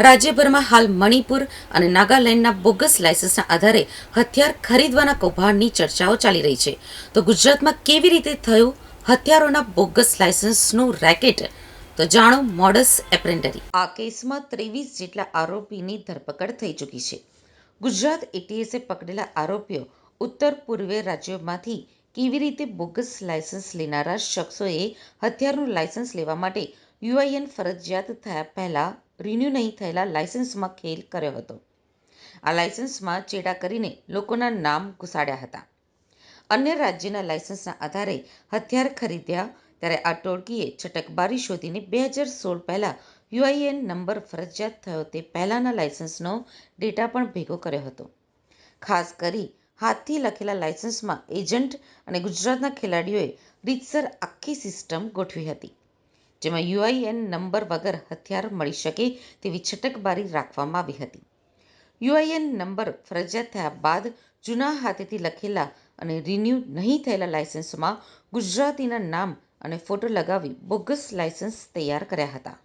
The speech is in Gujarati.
રાજ્યભરમાં હાલ મણિપુર અને નાગાલેન્ડના બોગસ લાયસન્સના આધારે હથિયાર ખરીદવાના કૌભાંડની ચર્ચાઓ ચાલી રહી છે. તો ગુજરાતમાં કેવી રીતે થયું હથિયારોના બોગસ લાયસન્સનું રેકેટ? તો જાણો મોડસ એપ્રેન્ડરી. આ કેસમાં ત્રેવીસ જેટલા આરોપીની ધરપકડ થઈ ચૂકી છે. ગુજરાત એટીએસે પકડેલા આરોપીઓ ઉત્તર પૂર્વીય રાજ્યોમાંથી કેવી રીતે બોગસ લાયસન્સ લેનારા શખ્સોએ હથિયારનું લાયસન્સ લેવા માટે યુઆઈએન ફરજિયાત થયા પહેલાં રિન્યૂ નહીં થયેલા લાયસન્સમાં ખેલ કર્યો હતો. આ લાયસન્સમાં ચેડા કરીને લોકોના નામ ઘુસાડ્યા હતા. અન્ય રાજ્યના લાયસન્સના આધારે હથિયાર ખરીદ્યા ત્યારે આ ટોળકીએ છટકબારી શોધીને બે હજાર સોળ પહેલાં યુઆઈએન નંબર ફરજિયાત થયો તે પહેલાંના લાયસન્સનો ડેટા પણ ભેગો કર્યો હતો. ખાસ કરી હાથથી લખેલા લાયસન્સમાં એજન્ટ અને ગુજરાતના ખેલાડીઓએ રીતસર આખી સિસ્ટમ ગોઠવી હતી. જેમાં યુઆઈએન નંબર વગર હથિયાર મળી શકે તેવી છટકબારી રાખવામાં આવી હતી. યુઆઈએન નંબર ફરજિયાત થયા બાદ જૂના હાથેથી લખેલા અને રિન્યૂ નહીં થયેલા લાયસન્સમાં ગુજરાતીના નામ અને ફોટો લગાવી બોગસ લાયસન્સ તૈયાર કર્યા હતા.